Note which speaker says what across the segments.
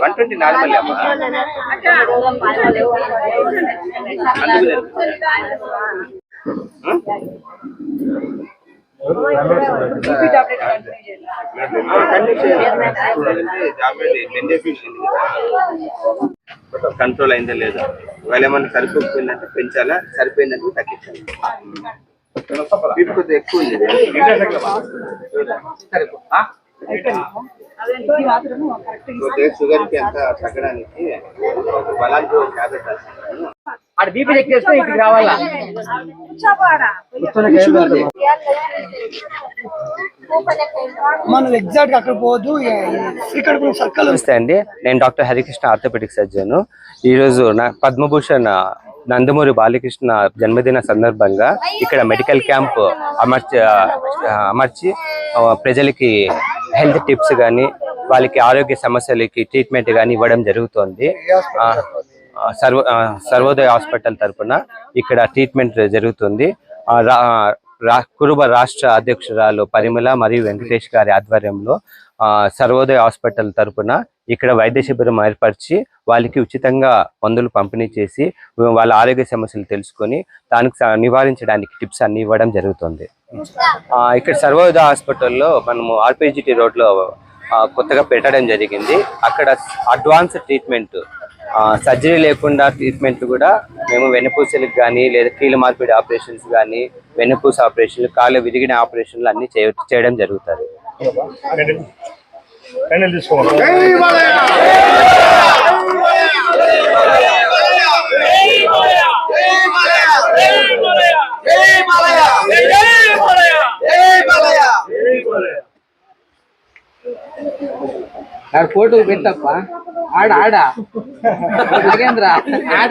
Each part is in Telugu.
Speaker 1: వన్ ట్వంటీ నార్మల్ అమ్మా కంట్రోల్ అయిందా లేదా? వాళ్ళు ఏమన్నా సరిపోకపోయిందంటే పెంచాలా? సరిపోయిందంటే తగ్గించాలి? కొద్దిగా ఎక్కువ ఉంది. సరిపో ఓకే షుగర్కి అంత తగ్గడానికి ఒక బలానికి ఒక టాబ్లెట్ రాస్తాను
Speaker 2: ఆడ బీపీ చెక్ చేస్తే ఇక్కడికి రావాలా?
Speaker 3: మనం ఎగ్జాక్ట్ అక్కడ పోదు. ఇక్కడ సర్కిల్
Speaker 4: నమస్తే అండి. నేను డాక్టర్ హరికృష్ణ ఆర్థోపెటిక్ సర్జన్. ఈరోజు నా పద్మభూషణ్ నందమూరి బాలకృష్ణ జన్మదిన సందర్భంగా ఇక్కడ మెడికల్ క్యాంప్ అమర్చి అమర్చి ప్రజలకి హెల్త్ టిప్స్ కానీ వాళ్ళకి ఆరోగ్య సమస్యలకి ట్రీట్మెంట్ కానీ ఇవ్వడం జరుగుతోంది. సర్వ సర్వోదయ హాస్పిటల్ తరపున ఇక్కడ ట్రీట్మెంట్ జరుగుతుంది. కురుబ రాష్ట్ర అధ్యక్షురాలు పరిమళ మరియు వెంకటేష్ గారి ఆధ్వర్యంలో సర్వోదయ హాస్పిటల్ తరపున ఇక్కడ వైద్య శిబిరం ఏర్పరిచి వాళ్ళకి ఉచితంగా మందులు పంపిణీ చేసి వాళ్ళ ఆరోగ్య సమస్యలు తెలుసుకొని దానికి నివారించడానికి టిప్స్ అన్ని ఇవ్వడం జరుగుతుంది. ఇక్కడ సర్వోదయ హాస్పిటల్లో మనము ఆర్పిజిటి రోడ్లో కొత్తగా పెట్టడం జరిగింది. అక్కడ అడ్వాన్స్ ట్రీట్మెంట్ సర్జరీ లేకుండా ట్రీట్మెంట్ కూడా మేము వెన్నుపూసలకు కానీ లేదా కీళ్ళ మార్పిడి ఆపరేషన్స్ కానీ వెన్నుపూస ఆపరేషన్లు కాళ్ళు విరిగిన ఆపరేషన్లు అన్ని చేయ చేయడం జరుగుతుంది
Speaker 2: ఫోటో పెట్టప్ప. ఆడ ఆడ. నాగేంద్ర ఆడ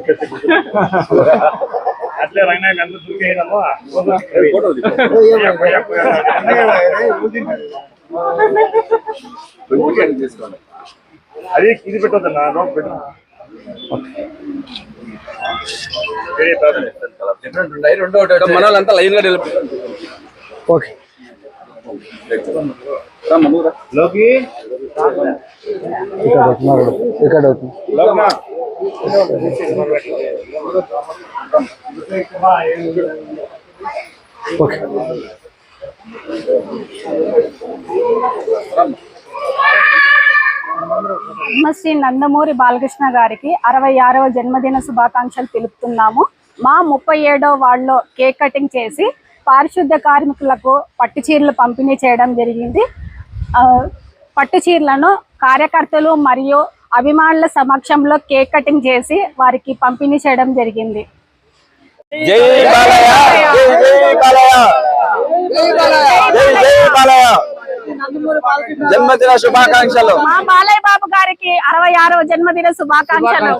Speaker 2: పెట్టు.
Speaker 5: అట్లే రంగనాయకు అందరూ దూకేయడమ్మా అది ఇది పెట్టొద్దన్నా నోట్ పెట్టు. వేరే ప్రాబ్లం
Speaker 1: మన వాళ్ళంతా లైన్లో నిలబడి
Speaker 3: ఓకే.
Speaker 5: లోకి.
Speaker 3: ఇక్కడ అవుతున్నారు ఇక్కడ అవుతుంది ఓకే.
Speaker 6: శ్రీ నందమూరి బాలకృష్ణ గారికి అరవై ఆరవ జన్మదిన శుభాకాంక్షలు తెలుపుతున్నాము. మా ముప్పై ఏడవ వాళ్ళలో కేక్ కటింగ్ చేసి పారిశుద్ధ్య కార్మికులకు పట్టు చీరలు పంపిణీ చేయడం జరిగింది. పట్టు చీరలను కార్యకర్తలు మరియు అభిమానుల సమక్షంలో కేక్ కటింగ్ చేసి వారికి పంపిణీ చేయడం జరిగింది.
Speaker 1: జై బాలయ్య! జై బాలయ్య జై జై బాలయ్య జన్మదిన శుభాకాంక్షలు.
Speaker 6: మా బాలయ్య బాబు గారికి అరవై ఆరవ జన్మదిన శుభాకాంక్షలు.